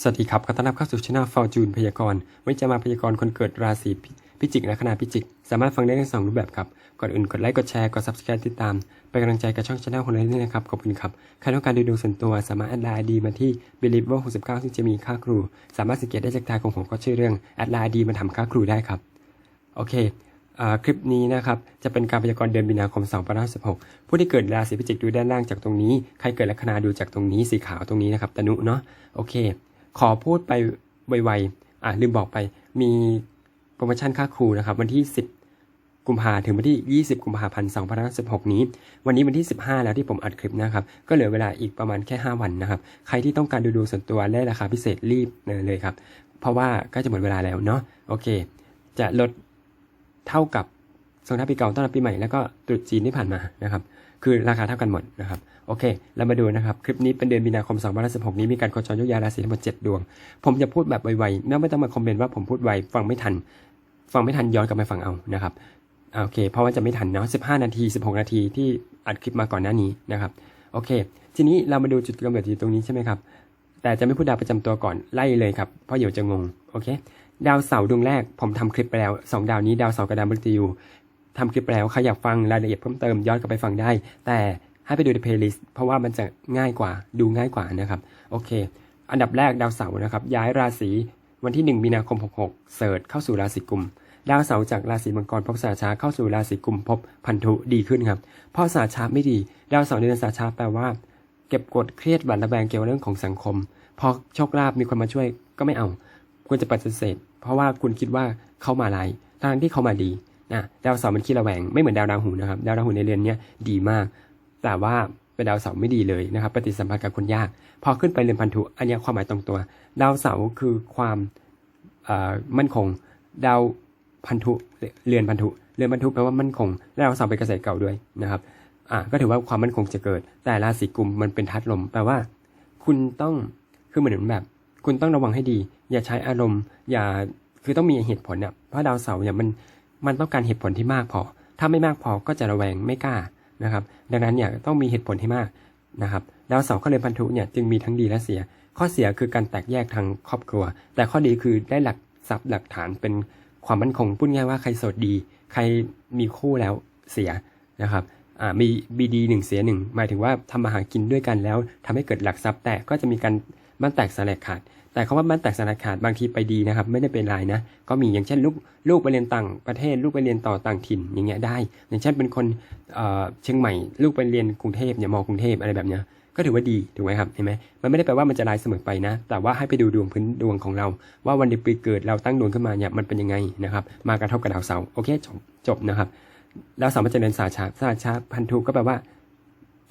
สวัสดีครับขอต้อนรับเข้าสู่ช่องฟอร์จูนพยากรณ์วันนี้จะมาพยากรณ์คนเกิดราศีพิจิกและคณะพิจิก สามารถฟังได้ทั้งสองรูปแบบครับ ก่อนอื่นกดไลค์กดแชร์กด subscribe ติดตาม เป็นกำลังใจกับช่องช anel ของเราด้วยนะครับ ขอบคุณครับ ใครต้องการดูดวงส่วนตัว สามารถแอดไลน์ดีมาที่ believer 69ซึ่งจะมีค่าครู สามารถสังเกตได้จากทายของผมก็ชื่อเรื่องแอดไลน์ดีมาทำค่าครูได้ครับ โอเคอ่าคลิปนี้นะครับ จะเป็นการพยากรณ์เดือนมีนาคม 2516 ผู้ที่เกิดราศีพิจิกดูด้านล่างจากตรงนี้ ใครเกิดลัคนาดูจากตรงนี้สีขาวตรงนี้นะครับตนุเนาะ โอเค ขอพูดไปไวๆอะลืมบอกไป มีโปรโมชั่นค่าครูนะครับ วันที่ 10 กุมภาถึงวันที่ 20 กุมภาพันธ์2516 นี้ วันนี้วันที่ 15 แล้วที่ผมอัดคลิปนะครับ ก็เหลือเวลาอีกประมาณแค่ 5 วันนะครับ ใครที่ต้องการดูดูส่วนตัวและราคาพิเศษรีบเลยครับ เพราะว่าก็จะหมดเวลาแล้วเนาะ โอเค จะลดเท่ากับส่งท้ายปีเก่าต้อนรับปีใหม่แล้วก็ตรุษจีนที่ผ่านมานะครับ คือราคาเท่ากันหมดนะครับ โอเค เรามาดูนะครับ คลิปนี้เป็นเดือนมีนาคม 2016 นี้มีการโคจรยกย้ายราศีทั้งหมด 7 ดวง ผมจะพูดแบบไวๆไม่ต้องมาคอมเมนต์ว่าผมพูดไว ฟังไม่ทัน ฟังไม่ทันย้อนกลับมาฟังเอานะครับ โอเค เพราะว่าจะไม่ทันเนาะ 15 นาที 16 นาทีที่อัดคลิปมาก่อนหน้านี้นะครับ โอเค ทีนี้เรามาดูจุดกำเนิดอยู่ตรงนี้ใช่ไหมครับ แต่จะไม่พูดดาวประจำตัวก่อนไล่เลยครับ เพราะเดี๋ยวจะงง โอเค ดาวเสาร์ดวงแรกผมทำคลิปไปแล้ว 2 ดาวนี้ดาวเสาร์กับดาวมฤตยู ทำคลิปแล้วใครอยากฟังรายละเอียดเพิ่มเติมย้อนกลับไปฟังได้ แต่ให้ไปดูในเพลย์ลิสต์เพราะว่ามันจะง่ายกว่าดูง่ายกว่านะครับ โอเค อันดับแรกดาวเสาร์นะครับ ย้ายราศีวันที่ 1 มีนาคม 66 เสิร์ชเข้าสู่ราศีกุมดาวเสาร์จากราศีมังกรพบสาชาเข้าสู่ราศีกุมพบพันธุดีขึ้นครับเพราะสาชาไม่ดี ดาวเสาร์ในเดือนสาชาแปลว่า เก็บกดเครียดหวั่นระแวงเกี่ยวกับเรื่องของสังคม พอโชคลาภมีคนมาช่วยก็ไม่เอา ควรจะปฏิเสธ เพราะว่าคุณคิดว่าเขามาลายทั้งที่เขามาดี นะดาวเสาร์มันขี้ระแวงไม่เหมือนดาวราหูนะครับดาวราหูในเรือนเนี้ยดีมาก แต่ว่าเป็นดาวเสาร์ไม่ดีเลยนะครับ ปฏิสัมพันธ์กับคนยาก พอขึ้นไปเรือนพันธุอันนี้ความหมายตรงตัว ดาวเสาร์คือความมั่นคง ดาวพันธุเรือนพันธุเรือนพันธุแปลว่ามั่นคงและดาวเสาร์เป็นเกษตรเก่าด้วยนะครับอ่าก็ถือว่าความมั่นคงจะเกิด แต่ราศีกุมมันเป็นทัดลมแปลว่า คุณต้องคือเหมือนแบบ คุณต้องระวังให้ดี อย่าใช้อารมณ์ อย่าคือต้องมีเหตุผลเนี่ยเพราะดาวเสาร์เนี่ยมัน มันต้องการเหตุผลที่มากพอ ถ้าไม่มากพอก็จะระแวงไม่กล้านะครับ ดังนั้นเนี่ยต้องมีเหตุผลที่มากนะครับ ดาวเสาร์เข้าเรือนพันธุเนี่ยจึงมีทั้งดีและเสีย ข้อเสียคือการแตกแยกทางครอบครัว แต่ข้อดีคือได้หลักทรัพย์หลักฐานเป็นความมั่นคงพูดง่ายว่าใครโสดดี ใครมีคู่แล้วเสียนะครับอ่ามีบีดีหนึ่งเสียหนึ่งหมายถึงว่าทำมาหากินด้วยกันแล้วทำให้เกิดหลักทรัพย์แต่ก็จะมีการบ้านแตกสลายขาด แต่คาว่าบ้านแตกสลายขาดบางทีไปดีนะครับ ไม่ได้เป็นไรนะ ก็มีอย่างเช่นลูกลูกไปเรียนต่างประเทศลูกไปเรียนต่อต่างถิ่นอย่างเงี้ยได้ อย่างเช่นเป็นคนเชียงใหม่ ลูกไปเรียนกรุงเทพเนี่ยมอกรุงเทพอะไรแบบเนี้ยก็ถือว่าดีถูกไหมครับเห็นไหมมันไม่ได้แปลว่ามันจะลายเสมอไปนะ แต่ว่าให้ไปดูดวงพื้นดวงของเรา ว่าวันเดือนปีเกิดเราตั้งดวงขึ้นมาเนี่ยมันเป็นยังไงนะครับมากระทบกับดาวเสาร์โอเคจบจบนะครับแล้วสามารถจะเรียนสาชาสาชาพันธุก็แปลว่า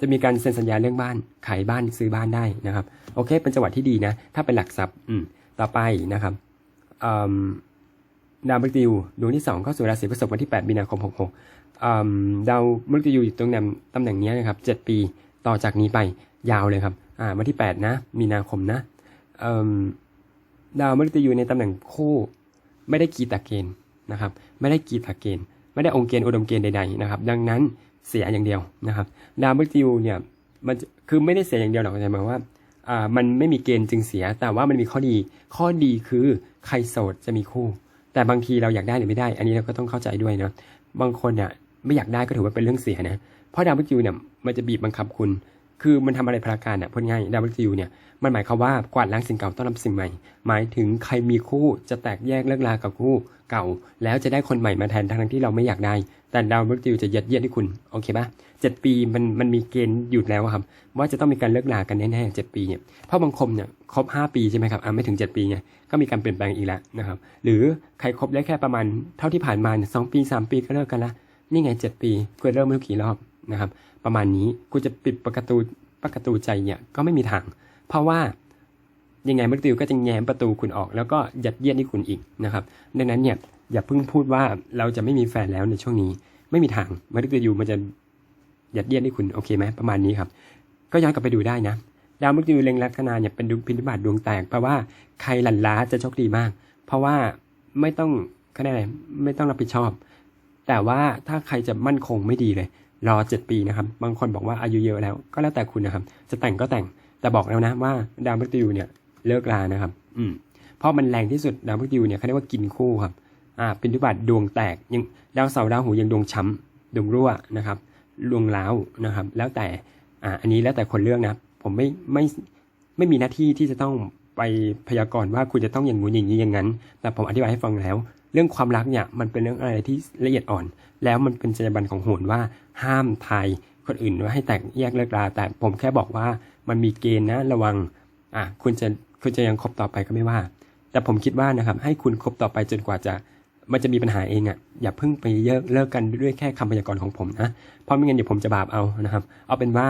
จะมีการเซ็นสัญญาเรื่องบ้านขายบ้านซื้อบ้านได้นะครับโอเค เป็นจังหวะที่ดีนะ ถ้าเป็นหลักทรัพย์อืมต่อไปนะครับดาวมฤตยูดวงที่สองเข้าสู่ราศีพฤษภวันที่ 8 มีนาคม 66ดาวมฤตยูอยู่ตรงแนวตำแหน่งนี้นะครับ 7 ปีต่อจากนี้ไปยาวเลยครับอ่าวันที่ 8 นะ มีนาคมนะมดาวมฤตยูในตำแหน่งคู่ไม่ได้กีตาเกณฑ์นะครับ ไม่ได้กีตาเกณฑ์ไม่ได้องค์เกณฑ์อุดมเกณฑ์ใดๆนะครับ ดังนั้น เสียอย่างเดียวนะครับดาวมฤตยูเนี่ยมันคือไม่ได้เสียอย่างเดียวหรอกแต่หมายว่าอ่ามันไม่มีเกณฑ์จึงเสีย แต่ว่ามันมีข้อดี ข้อดีคือใครโสดจะมีคู่ แต่บางทีเราอยากได้หรือไม่ได้ อันนี้เราก็ต้องเข้าใจด้วยเนาะบางคนเนี่ยไม่อยากได้ก็ถือว่าเป็นเรื่องเสียนะเพราะดาวมฤตยูเนี่ยมันจะบีบบังคับคุณ คือมันทำอะไรพลาการเนี่ยพูดง่ายดาวมฤตยูเนี่ยมันหมายความว่ากวาดล้างสิ่งเก่าต้อนรับสิ่งใหม่ หมายถึงใครมีคู่จะแตกแยกเลิกลากับคู่เก่า แล้วจะได้คนใหม่มาแทนทั้งที่เราไม่อยากได้ แต่ดาวมฤตยูจะยัดเยียดให้คุณโอเคปะเจ็ดปีมันมันมีเกณฑ์หยุดแล้วครับ ว่าจะต้องมีการเลิกลากันแน่ๆเจ็ดปีเนี่ยเพราะบางคนเนี่ยครบห้าปีใช่ไหมครับอ่าไม่ถึงเจ็ดปีไงก็มีการเปลี่ยนแปลงอีกแล้วนะครับหรือใครครบได้แค่ประมาณเท่าที่ผ่านมาสองปีสามปีก็เลิกกันละ นี่ไงเจ็ดปีกูเริ่มไม่รู้กี่รอบนะครับ ประมาณนี้กูจะปิดประตูประตูใจเนี่ยก็ไม่มีทาง เพราะว่ายังไงมฤตยูก็จะแง้มประตูคุณออก แล้วก็ยัดเยียดให้คุณอีกนะครับ ดังนั้นเนี่ยอย่าเพิ่งพูดว่าเราจะไม่มีแฟนแล้วในช่วงนี้ ไม่มีทางมฤตยูมันจะยัดเยียดให้คุณโอเคไหมประมาณนี้ครับ ก็ย้อนกลับไปดูได้นะดาวมฤตยูเล็งลัคนาเนี่ยเป็นดวงพินิบัติดวงแตกแปลว่าใครหลั่นล้าจะโชคดีมาก เพราะว่าไม่ต้องกอะไรไม่ต้องรับผิดชอบ แต่ว่าถ้าใครจะมั่นคงไม่ดีเลย รอเจ็ดปีนะครับ บางคนบอกว่าอายุเยอะแล้ว ก็แล้วแต่คุณนะครับ จะแต่งก็แต่ง แต่บอกแล้วนะว่าดาวมฤตยูเนี่ยเลิกลานะครับ อืม เพราะมันแรงที่สุดดาวพฤหัสเนี่ยเขาเรียกว่ากินคู่ครับ อ่า เป็นทุบัติดวงแตก ยังดาวเสาร์ดาวหูยังดวงช้ำดวงรั่วนะครับดวงล้าวนะครับ แล้วแต่ อ่า อันนี้แล้วแต่คนเลือกนะครับ ผมไม่ไม่ไม่มีหน้าที่ที่จะต้องไปพยากรณ์ว่าคุณจะต้องอย่างงู้นอย่างนี้อย่างนั้น แต่ผมอธิบายให้ฟังแล้ว เรื่องความรักเนี่ยมันเป็นเรื่องอะไรที่ละเอียดอ่อน แล้วมันเป็นจรรยาบรรณของโหรว่าห้ามทายคนอื่นว่าให้แตกแยกเลิกลาแต่ผมแค่บอกว่ามันมีเกณฑ์นะระวังอะคุณจะคุณจะยังคบต่อไปก็ไม่ว่า แต่ผมคิดว่านะครับให้คุณคบต่อไปจนกว่าจะมันจะมีปัญหาเองอะ่ะอย่าเพิ่งไปเลิกเลิกกันด้วยแค่คำพยากรณ์ของผมนะเพราะไม่งั้นเดี๋ยวผมจะบาปเอานะครับ เอาเป็นว่า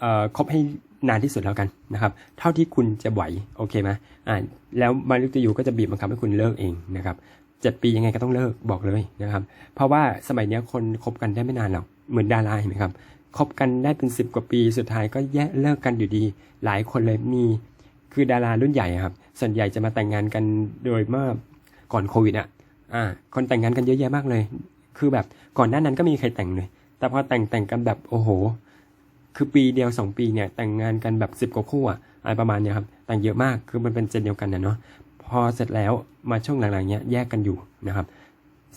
เอ่อคบให้นานที่สุดแล้วกันนะครับ เท่าที่คุณจะไหวโอเคไหมอ่าแล้วมารุตยูก็จะบีบบังคับให้คุณเลิกเองนะครับ เจ็ดปียังไงก็ต้องเลิกบอกเลยนะครับ เพราะว่าสมัยนี้คนคบกันได้ไม่นานหรอกเหมือนดาราเห็นไหมครับคบกันได้เป็นสิบกว่าปีสุดท้ายก็แยกเลิกกันอยู่ดี หลายคนเลยมีคือดารารุ่นใหญ่ครับ ส่วนใหญ่จะมาแต่งงานกันโดยเมื่อก่อนโควิดอะอ่าคนแต่งงานกันเยอะแยะมากเลย คือแบบก่อนหน้านั้นก็มีใครแต่งเลย แต่พอแต่งแต่งกันแบบโอ้โห คือปีเดียวสองปีเนี่ยแต่งงานกันแบบสิบกว่าคู่อะอะไรประมาณเนี้ยครับแต่งเยอะมากคือมันเป็นเจนเดียวกันนะเนาะ พอเสร็จแล้วมาช่วงหลังๆเนี้ยแยกกันอยู่นะครับ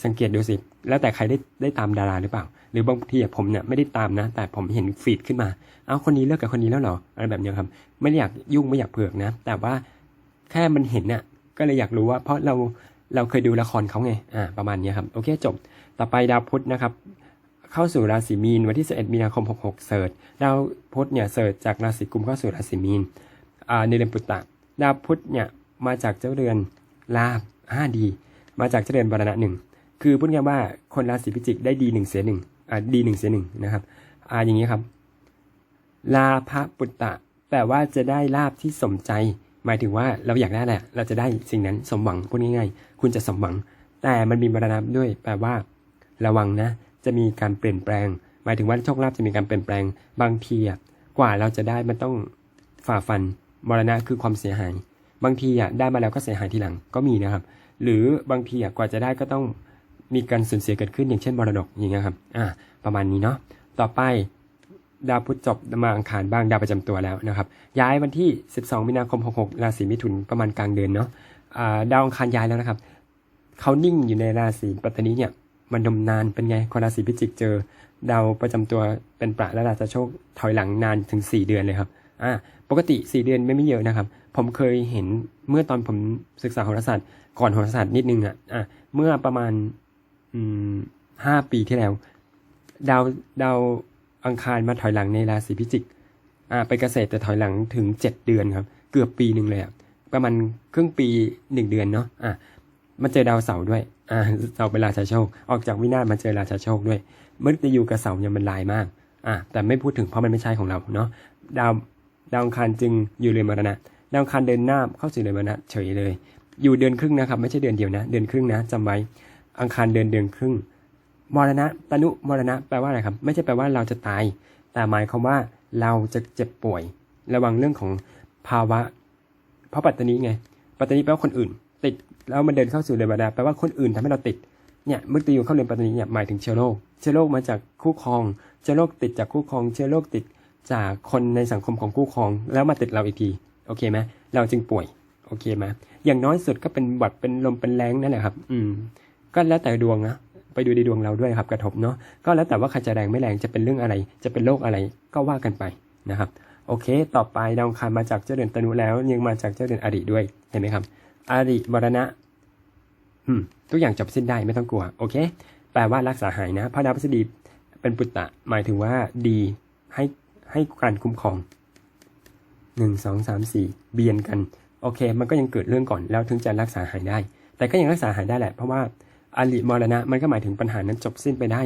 สังเกตดูสิ แล้วแต่ใครได้ได้ตามดาราหรือเปล่า หรือบางทีผมเนี่ยไม่ได้ตามนะ แต่ผมเห็นฟีดขึ้นมา เอาคนนี้เลิกกับคนนี้แล้วเหรอ อะไรแบบนี้ครับ ไม่ได้อยากยุ่งไม่อยากเผือกนะ แต่ว่าแค่มันเห็นเนี่ยก็เลยอยากรู้ว่า เพราะเราเราเคยดูละครเขาไง อ่า ประมาณนี้ครับ โอเคจบ ต่อไปดาวพุธนะครับ เข้าสู่ราศีมีนวันที่ 11 มีนาคม 66 เสิร์ชดาวพุธเนี่ยเสิร์ชจากราศีกุมเข้าสู่ราศีมีน อ่า ในเดือนปุตตะ ดาวพุธเนี่ย มาจากเจ้าเรือนลาบห้าดี มาจากเจ้าเรือนบรณะหนึ่งคือพูดง่ายว่าคนราศีพิจิกได้ดีหนึ่งเสียหนึ่งอ่าดีหนึ่งเสียหนึ่งนะครับอ่าอย่างนี้ครับ ลาภปุตตะแปลว่าจะได้ลาบที่สมใจ หมายถึงว่าเราอยากได้แหละเราจะได้สิ่งนั้นสมหวังพูดง่ายๆ คุณจะสมหวัง แต่มันมีมรณะด้วย แปลว่า ระวังนะ จะมีการเปลี่ยนแปลง หมายถึงว่าโชคลาภจะมีการเปลี่ยนแปลงบางทีกว่าเราจะได้มันต้องฝ่าฟันมรณะคือความเสียหาย บางทีอะได้มาแล้วก็เสียหายทีหลังก็มีนะครับ หรือบางทีอะกว่าจะได้ก็ต้องมีการสูญเสียเกิดขึ้นอย่างเช่นมรดกอย่างเงี้ยครับอ่าประมาณนี้เนาะต่อไปดาวพุธจบมาอังคารบ้างดาวประจำตัวแล้วนะครับ ย้ายวันที่ 12 มีนาคม 66 ราศีมิถุนประมาณกลางเดือนเนาะอ่าดาวอังคารย้ายแล้วนะครับเขานิ่งอยู่ในราศีปัตตานีเนี่ยมันดมนานเป็นไงคนราศีพิจิกเจอดาวประจำตัวเป็นประและราชาโชคถอยหลังนานถึง 4 เดือนเลยครับ อ่าปกติ 4 เดือนไม่ไม่เยอะนะครับ ผมเคยเห็นเมื่อตอนผมศึกษาโหราศาสตร์ก่อนโหราศาสตร์นิดนึงอะอ่าเมื่อประมาณอืมห้าปีที่แล้ว ดาวดาวอังคารมาถอยหลังในราศีพิจิกอ่าไปเกษตรแต่ถอยหลังถึงเจ็ดเดือนครับ เกือบปีหนึ่งเลยอะประมาณครึ่งปีหนึ่งเดือนเนาะอ่ามาเจอดาวเสาร์ด้วยอ่าเสาร์เป็นราชาโชค ออกจากวินาศมาเจอราชาโชคด้วยมฤตยูกับเสาร์เนี่ยมันลายมากอ่าแต่ไม่พูดถึงเพราะมันไม่ใช่ของเราเนาะดาว ดาวอังคารจึงอยู่เรือนมรณะดาวอังคารเดินหน้าเข้าสู่เรือนมรณะเฉยเลย อยู่เดือนครึ่งนะครับ ไม่ใช่เดือนเดียวนะ เดือนครึ่งนะจำไว้อังคารเดินเดือนครึ่งมรณะตนุมรณะแปลว่าอะไรครับ ไม่ใช่แปลว่าเราจะตาย แต่หมายความว่าเราจะเจ็บป่วย ระวังเรื่องของภาวะ เพราะปัตตานีไง ปัตตานีแปลว่าคนอื่น ติดแล้วมันเดินเข้าสู่เรือนมรณะแปลว่าคนอื่นทำให้เราติดเนี่ยมฤตยูเข้าเรือนปัตตานีเนี่ยหมายถึงเชื้อโรคเชื้อโรคมาจากคู่ครองเชื้อโรคติดจากคู่ครองเชื้อโรคติด จากคนในสังคมของคู่ครอง แล้วมาติดเราอีกทีโอเคไหมเราจึงป่วยโอเคไหมอย่างน้อยสุดก็เป็นหวัดเป็นลมเป็นแรงนั่นแหละครับ อืม ก็แล้วแต่ดวงนะไปดูในดวงเราด้วยครับกระทบเนาะก็แล้วแต่ว่าใครจะแรงไม่แรงจะเป็นเรื่องอะไร จะเป็นโรคอะไรก็ว่ากันไปนะครับ โอเค ต่อไปดาวอังคารมาจากเจ้าเดือนตนุแล้ว ยังมาจากเจ้าเดือนอริด้วยเห็นไหมครับอริมรณะอืมทุกอย่างจบสิ้นได้ไม่ต้องกลัว โอเค แปลว่ารักษาหายนะพระดาวพฤษฎีเป็นปุตตะหมายถึงว่าดีให้ ให้การคุ้มครองหนึ่งสองสามสี่เบียนกัน โอเค มันก็ยังเกิดเรื่องก่อนแล้วถึงจะรักษาหายได้ แต่ก็ยังรักษาหายได้แหละ เพราะว่าอริมรณะมันก็หมายถึงปัญหานั้นจบสิ้นไปได้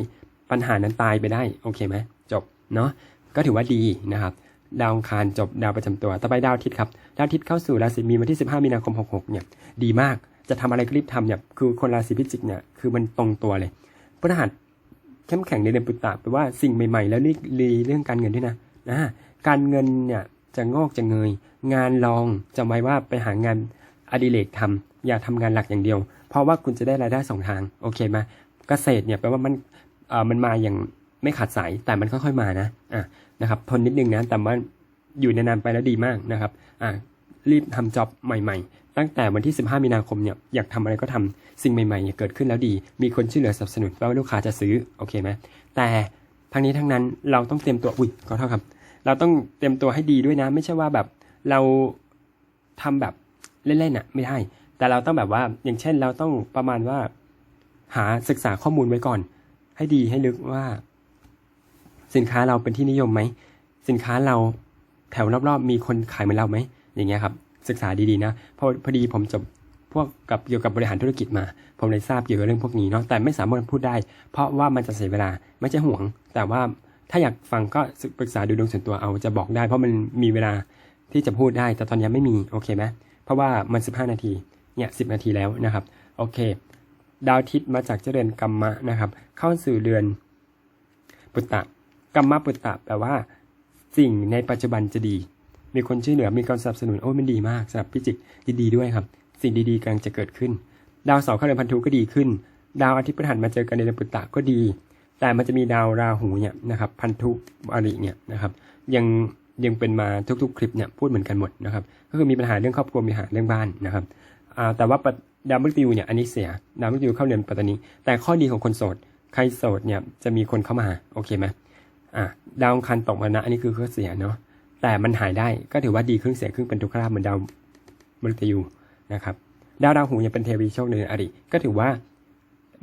ปัญหานั้นตายไปได้ โอเคไหมจบเนาะก็ถือว่าดีนะครับ ดาวคารจบดาวประจำตัว ต่อไปดาวทิตย์ครับ ดาวทิตย์เข้าสู่ราศีมีนวันที่ 15 มีนาคม 66 เนี่ย ดีมาก จะทำอะไรก็รีบทำเนี่ย คือคนราศีพิจิกเนี่ย คือมันตรงตัวเลยพฤหัสเข้มแข็งในเดือนปุตตะแปลว่าสิ่งใหม่ๆ แล้วรีเรื่องการเงินด้วยนะ นะการเงินเนี่ยจะงอกจะเงย งานลองจำไว้ว่าไปหางานอดิเรกทำอย่าทำงานหลักอย่างเดียว เพราะว่าคุณจะได้รายได้สองทางโอเคไหมเกษตรเนี่ยแปลว่ามันเอ่อมันมาอย่างไม่ขาดสายแต่มันค่อยๆมานะอะนะครับทนนิดนึงนะแต่ว่าอยู่ในนานไปแล้วดีมากนะครับอะรีบทำจ็อบใหม่ ๆ ตั้งแต่วันที่ 15 มีนาคมเนี่ยอยากทำอะไรก็ทำสิ่งใหม่ๆเนี่ยเกิดขึ้นแล้วดี มีคนช่วยเหลือสนับสนุนแปลว่าลูกค้าจะซื้อโอเคไหมแต่ทั้งนี้ทั้งนั้นเราต้องเตรียมตัวอุ้ยขอโทษครับ เราต้องเตรียมตัวให้ดีด้วยนะ ไม่ใช่ว่าแบบเราทำแบบเล่นๆน่ะ ไม่ได้ แต่เราต้องแบบว่าอย่างเช่น เราต้องประมาณว่า หาศึกษาข้อมูลไว้ก่อน ให้ดีให้ลึกว่า สินค้าเราเป็นที่นิยมไหมสินค้าเราแถวรอบๆมีคนขายเหมือนเราไหมอย่างเงี้ยครับ ศึกษาดีๆนะพราะพอดีผมจบพวกกับเกี่ยวกับบริหารธุรกิจมา ผมเลยทราบเกี่ยวกับเรื่องพวกนี้เนาะแต่ไม่สามารถพูดได้ เพราะว่ามันจะเสียเวลาไม่ใช่ห่วง แต่ว่า ถ้าอยากฟังก็ปรึกษาดูดวงส่วนตัวเอาจะบอกได้ เพราะมันมีเวลาที่จะพูดได้ แต่ตอนนี้ไม่มีโอเคไหมเพราะว่ามัน 15 นาทีเนี่ย10 นาทีแล้วนะครับ โอเค ดาวทิตย์มาจากเจริญกรรมะนะครับ เข้าสู่เดือนปุตตะกรรมะปุตตะแปลว่า สิ่งในปัจจุบันจะดี มีคนช่วยเหลือมีการสนับสนุนโอ้มันดีมากสำหรับพิจิกยินดีด้วยครับ สิ่งดีๆกำลังจะเกิดขึ้น ดาวเสาร์เข้าเดือนพันธุก็ดีขึ้น ดาวอาทิตย์พฤหัสมาเจอกันในเดือนปุตตะก็ดี แต่มันจะมีดาวราหูเนี่ยนะครับพันธุอริเนี่ยนะครับยังยังเป็นมาทุกๆ คลิปเนี่ยพูดเหมือนกันหมดนะครับก็คือมีปัญหาเรื่องครอบครัวมีปัญหาเรื่องบ้านนะครับแต่ว่าดาวมฤตยูเนี่ยอันนี้เสียดาวมฤตยูเข้าเดือนปัตตานีแต่ข้อดีของคนโสดใครโสดเนี่ยจะมีคนเข้ามาโอเคไหมอ่าดาวอังคารตกมานะอันนี้คือข้อเสียเนาะแต่มันหายได้ก็ถือว่าดีครึ่งเสียครึ่งเป็นทุกขลาภเหมือนดาวมฤตยูนะครับดาวราหูยังเป็นเทวีโชคในเดือนอริก็ถือว่า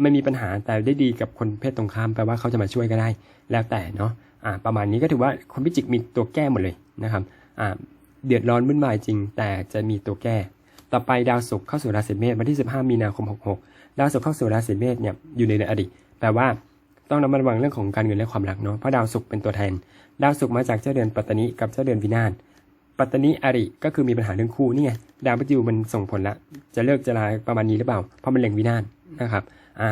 ไม่มีปัญหาแต่ได้ดีกับคนเพศตรงข้ามแปลว่าเขาจะมาช่วยก็ได้ แล้วแต่เนาะอ่าประมาณนี้ก็ถือว่าคนพิจิกมีตัวแก้หมดเลยนะครับอ่าเดือดร้อนวุ่นวายจริง แต่จะมีตัวแก้ ต่อไปดาวศุกร์เข้าสู่ราศีเมษวันที่ 15 มีนาคม 66 ดาวศุกร์เข้าสู่ราศีเมษเนี่ยอยู่ในเดือนอริแปลว่าต้องระมัดระวังเรื่องของการเงินและความรักเนาะเพราะดาวศุกร์เป็นตัวแทน ดาวศุกร์มาจากเจ้าเดือนปัตตานีกับเจ้าเดือนวินาศปัตตานีอริก็คือมีปัญหาเรื่องคู่นี่ไงดาวพฤหัสมันส่งผลละ จะเลิกจะลาประมาณนี้หรือเปล่าเพราะมันเล็งวินาศนะครับ อ่า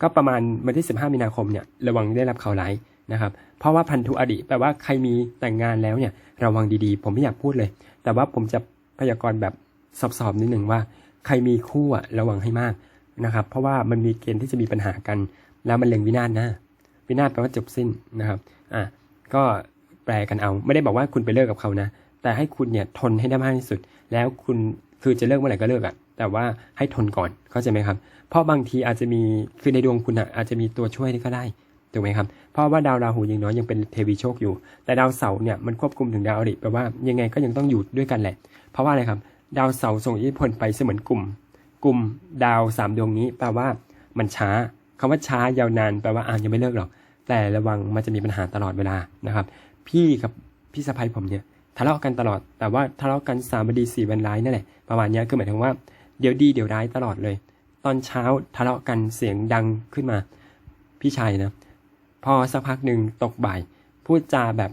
ก็ประมาณวันที่ 15 มีนาคมเนี่ยระวังได้รับข่าวร้ายนะครับ เพราะว่าพันธุอริแปลว่าใครมีแต่งงานแล้วเนี่ยระวังดีๆ ผมไม่อยากพูดเลย แต่ว่าผมจะพยากรณ์แบบสอบๆนิดหนึ่งว่า ใครมีคู่อะระวังให้มากนะครับ เพราะว่ามันมีเกณฑ์ที่จะมีปัญหากัน แล้วมันเล็งวินาศนะวินาศแปลว่าจบสิ้นนะครับอะก็แปลกันเอา ไม่ได้บอกว่าคุณไปเลิกกับเขานะ แต่ให้คุณเนี่ยทนให้ได้มากที่สุด แล้วคุณคือจะเลิกเมื่อไหร่ก็เลิกอะแต่ว่าให้ทนก่อนเข้าใจไหมครับ เพราะบางทีอาจจะมีคือในดวงคุณอะอาจจะมีตัวช่วยนี่ก็ได้ถูกไหมครับ เพราะว่าดาวราหูยังน้อยยังเป็นเทวีโชคอยู่ แต่ดาวเสาร์เนี่ยมันควบคุมถึงดาวอริแปลว่ายังไงก็ยังต้องอยู่ด้วยกันแหละ เพราะว่าอะไรครับ ดาวเสาร์ส่งอิทธิพลไปเสมือนกลุ่ม กลุ่มดาวสามดวงนี้แปลว่ามันช้าคำว่าช้ายาวนานแปลว่าอ่านยังไม่เลิกหรอก แต่ระวังมันจะมีปัญหาตลอดเวลานะครับ พี่กับพี่สะพ้ยผมเนี่ยทะเลาะกันตลอด แต่ว่าทะเลาะกันสามบดีสี่วันร้ายนั่นแหละ ประมาณนี้คือหมายถึงว่าเดี๋ยวดีเดี๋ยวร้ายตลอดเลย ตอนเช้าทะเลาะกันเสียงดังขึ้นมา พี่ชายนะ พอสักพักหนึ่งตกบ่าย พูดจาแบบ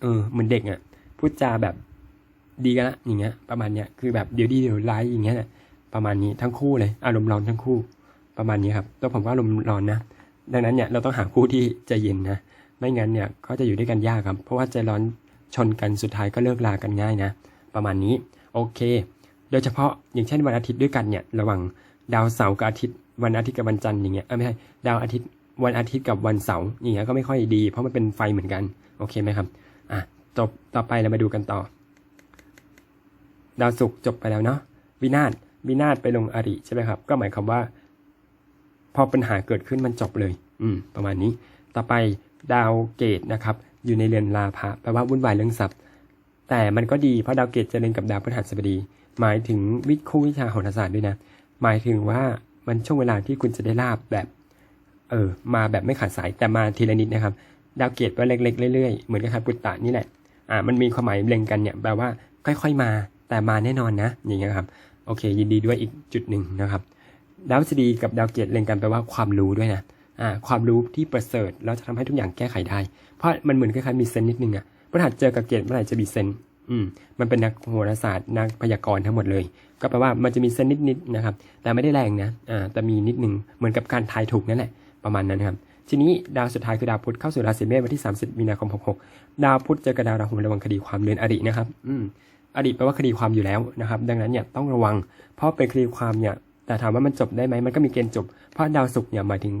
เออเหมือนเด็กอะ่ะ พูดจาแบบดีกันละอย่างเงี้ย ประมาณเนี้ยคือแบบเดี๋ยวดีเดี๋ยวร้ายอย่างเงี้ยแหละประมาณนี้ทั้งคู่เลย อารมณ์ร้อนทั้งคู่ ประมาณนี้ครับตัวผมก็อารมณ์ร้อนนะดังนั้นเนี่ยเราต้องหาคู่ที่ใจเย็นนะไม่งั้นเนี่ยก็จะอยู่ด้วยกันยากครับ เพราะว่าใจร้อนชนกันสุดท้ายก็เลิกลากันง่ายนะ ประมาณนี้ โอเค โดยเฉพาะอย่างเช่นวันอาทิตย์ด้วยกันเนี่ย ระว่าง ดาวเสาร์กับอาทิตย์วันอาทิตย์กับวันจันทร์อย่างเงี้ยเอ้ยไม่ใช่ดาวอาทิตย์วันอาทิตย์กับวันเสาร์อย่างเงี้ยก็ไม่ค่อยดี เพราะมันเป็นไฟเหมือนกัน โอเคไหมครับอะจบต่อไปเรามาดูกันต่อ ดาวศุกร์จบไปแล้วเนาะวินาศวินาศไปลงอริใช่ไหมครับ ก็หมายความว่า พอปัญหาเกิดขึ้นมันจบเลย อืม ประมาณนี้ ต่อไปดาวเกตนะครับ อยู่ในเรือนลาภะแปลว่าวุ่นวายเรื่องทรัพย์ แต่มันก็ดีเพราะดาวเกตจะเรียนกับดาวพฤหัสบดี หมายถึงวิทย์คู่วิชาโหราศาสตร์ด้วยนะ หมายถึงว่ามันช่วงเวลาที่คุณจะได้ลาบแบบ เออ มาแบบไม่ขาดสายแต่มาทีละนิดนะครับ ดาวเกตว่าเล็กๆเรื่อยๆ เหมือนกับครับปุตตะนี่แหละ อ่า มันมีความหมายเล็งกันเนี่ยแปลว่าค่อยๆมา แต่มาแน่นอนนะ อย่างเงี้ยครับ โอเค ยินดีด้วยอีกจุดหนึ่งนะครับ ดาวพฤษฎีกับดาวเกตเล็งกันแปลว่าความรู้ด้วยนะ อ่า ความรู้ที่ประเสริฐแล้วจะทำให้ทุกอย่างแก้ไขได้ เพราะมันเหมือนคล้ายๆมีเซนนิดนึงอะพฤหัสเจอกับเกตเมื่อไหร่จะมีเซน อืมมันเป็นนักโหราศาสตร์นักพยากรณ์ทั้งหมดเลย ก็แปลว่ามันจะมีเซนนิดๆนะครับ แต่ไม่ได้แรงนะอ่าแต่มีนิดหนึ่งเหมือนกับการทายถูกนั่นแหละประมาณนั้นครับทีนี้ดาวสุดท้ายคือดาวพุธเข้าสู่ราศีเมษวันที่ 30 มีนาคม 66 ดาวพุธเจอกับดาวราหูระวังคดีความเรือนอรินะครับ อืมอดีตแปลว่าคดีความอยู่แล้วนะครับ ดังนั้นเนี่ยต้องระวัง เพราะเป็นคดีความเนี่ย แต่ถามว่ามันจบได้ไหมมันก็มีเกณฑ์จบ เพราะดาวศุกร์เนี่ยหมายถึง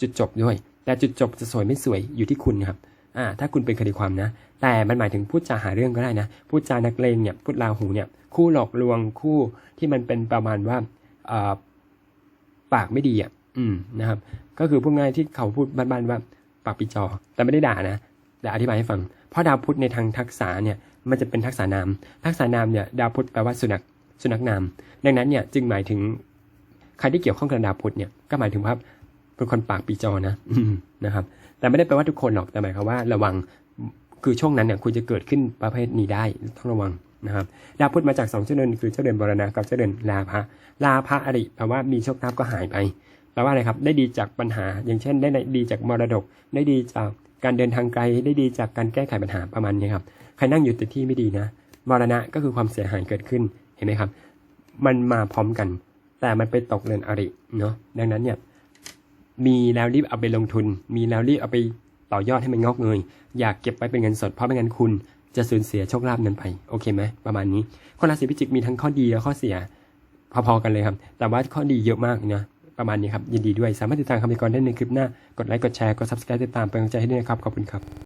จุดจบด้วย แต่จุดจบจะสวยไม่สวยอยู่ที่คุณครับ อ่าถ้าคุณเป็นคดีความนะ แต่มันหมายถึงพูดจาหาเรื่องก็ได้นะพูดจานักเลงเนี่ยพูดลาหูเนี่ยคู่หลอกลวงคู่ที่มันเป็นประมาณว่าเอ่อปากไม่ดีอะอืมนะครับ ก็คือพูดง่ายที่เขาพูดบ้านๆว่าปากปีจอ แต่ไม่ได้ด่านะแต่อธิบายให้ฟังเพราะดาวพุธในทางทักษะเนี่ยมันจะเป็นทักษะนาม ทักษะนามเนี่ยดาวพุธแปลว่าสุนัขสุนัขนาม ดังนั้นเนี่ยจึงหมายถึงใครที่เกี่ยวข้องกับดาวพุธเนี่ยก็หมายถึงว่าเป็นคนปากปีจอนะนะครับ แต่ไม่ได้แปลว่าทุกคนหรอกแต่หมายความว่าระวังคือช่วงนั้นเนี่ยคุณจะเกิดขึ้นประเภทนี้ได้ต้องระวังนะครับดาวพุธมาจากสองเจ้าเดือนคือเจ้าเดือนบรณะกับเจ้าเดือนลาภะลาภะอริแปลว่ามีโชคลาภก็หายไปแปลว่าอะไรครับได้ดีจากปัญหา อย่างเช่น ได้ดีจากมรดก ได้ดีจากการเดินทางไกลได้ดีจากการแก้ไขปัญหาประมาณนี้ครับใครนั่งอยู่แต่ที่ไม่ดีนะมรณะก็คือความเสียหายเกิดขึ้นเห็นไหมครับ มันมาพร้อมกัน แต่มันไปตกเรือนอริเนาะดังนั้นเนี่ย มีแล้วรีบเอาไปลงทุน มีแล้วรีบเอาไปต่อยอดให้มันงอกเงย อยากเก็บไว้เป็นเงินสดเพราะไม่งั้นคุณจะสูญเสียโชคลาภนั้นไป โอเคไหมประมาณนี้คนราศีพิจิกมีทั้งข้อดีและข้อเสีย พอๆกันเลยครับ แต่ว่าข้อดีเยอะมากนะประมาณนี้ครับ ยินดีด้วย สามารถติดตามคำวิเครณ์ได้ในคลิปหน้า กดไลค์ กดแชร์ กด subscribe ติดตามเป็นกำลังใจให้ด้วยนะครับ ขอบคุณครับ